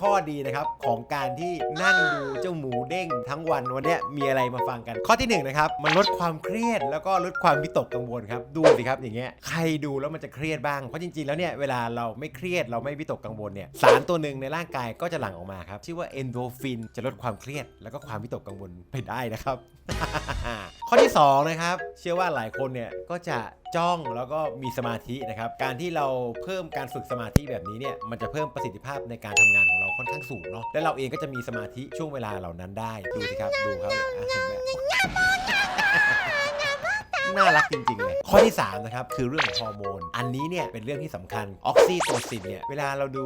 ข้อดีนะครับของการที่นั่งดูเจ้าหมูเด้งทั้งวันวันนี้มีอะไรมาฟังกัน ข้อที่หนึ่งนะครับมันลดความเครียดแล้วก็ลดความวิตกกังวลครับดูสิครับอย่างเงี้ยใครดูแล้วมันจะเครียดบ้างเพราะจริงๆแล้วเนี่ยเวลาเราไม่เครียดเราไม่วิตกกังวลเนี่ยสารตัวหนึ่งในร่างกายก็จะหลั่งออกมาครับชื่อว่าเอนโดฟินจะลดความเครียดแล้วก็ความวิตกกังวลไปได้นะครับ ข้อที่สองนะครับเชื่อว่าหลายคนเนี่ยก็จะจ้องแล้วก็มีสมาธินะครับการที่เราเพิ่มการฝึกสมาธิแบบนี้เนี่ยมันจะเพิ่มประสิทธิภาพในการทำงานของเราค่อนข้างสูงเนาะและเราเองก็จะมีสมาธิช่วงเวลาเหล่านั้นได้ดูสิครับดูครับอะเห็นไหม น่ารักจริงๆเลยข้อที่3นะครับคือเรื่องของฮอร์โมน อันนี้เนี่ยเป็นเรื่องที่สำคัญออกซิโตซินเนี่ยเวลาเราดู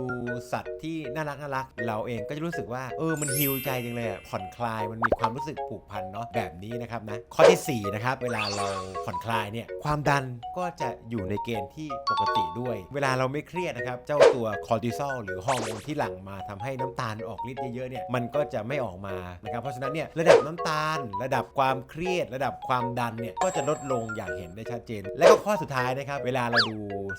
สัตว์ที่น่ารักน่ารักเราเองก็จะรู้สึกว่าเออมันฮิวใจจังเลยผ่อนคลายมันมีความรู้สึกผูกพันเนาะแบบนี้นะครับนะข้อทีสี่4นะครับเวลาเราผ่อนคลายเนี่ยความดันก็จะอยู่ในเกณฑ์ที่ปกติด้วย เวลาเราไม่เครียดนะครับเจ้าตัวคอร์ติซอลหรือฮอร์โมนที่หลั่งมาทำให้น้ำตาลออกฤทธิ์เยอะๆเนี่ยมันก็จะไม่ออกมานะครับเพราะฉะนั้นเนี่ยระดับน้ำตาล ระดับความเครียด ระดับความดันเนี่ยก็จะลดลงอย่างเห็นได้ชัดเจน และก็ข้อสุดท้ายนะครับ เวลาเราดู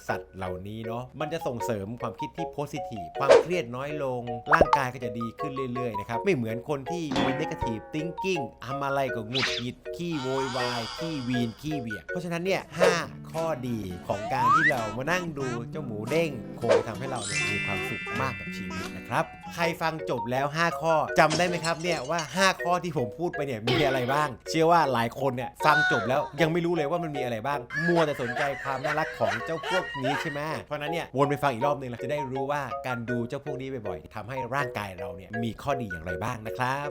สัตว์เหล่านี้เนาะมันจะส่งเสริมความคิดที่โพสิทีฟความเครียดน้อยลง ร่างกายก็จะดีขึ้นเรื่อยๆนะครับไม่เหมือนคนที่มีน e g a t i v e thinking ทำอะไรก็หงุดหงิดขี้โวยวายขี้วีนขี้เวียงเพราะฉะนั้นเนี่ยห้า ข้อดีของการที่เรามานั่งดูเจ้าหมูเด้งคงทำให้เราเนี่ยมีความสุขมากกับชีวิตนะครับ ใครฟังจบแล้ว 5 ข้อจำได้ไหมครับเนี่ยว่า 5 ข้อที่ผมพูดไปเนี่ยมีอะไรบ้าง เชื่อว่าหลายคนเนี่ยฟังจบแล้วยังไม่รู้เลยว่ามันมีอะไรบ้าง มัวแต่สนใจความน่ารักของเจ้าพวกนี้ใช่ไหมเพราะนั้นเนี่ยวนไปฟังอีกรอบหนึงเราจะได้รู้ว่าการดูเจ้าพวกนี้บ่อยๆทำให้ร่างกายเราเนี่ยมีข้อดีอย่างไรบ้างนะครับ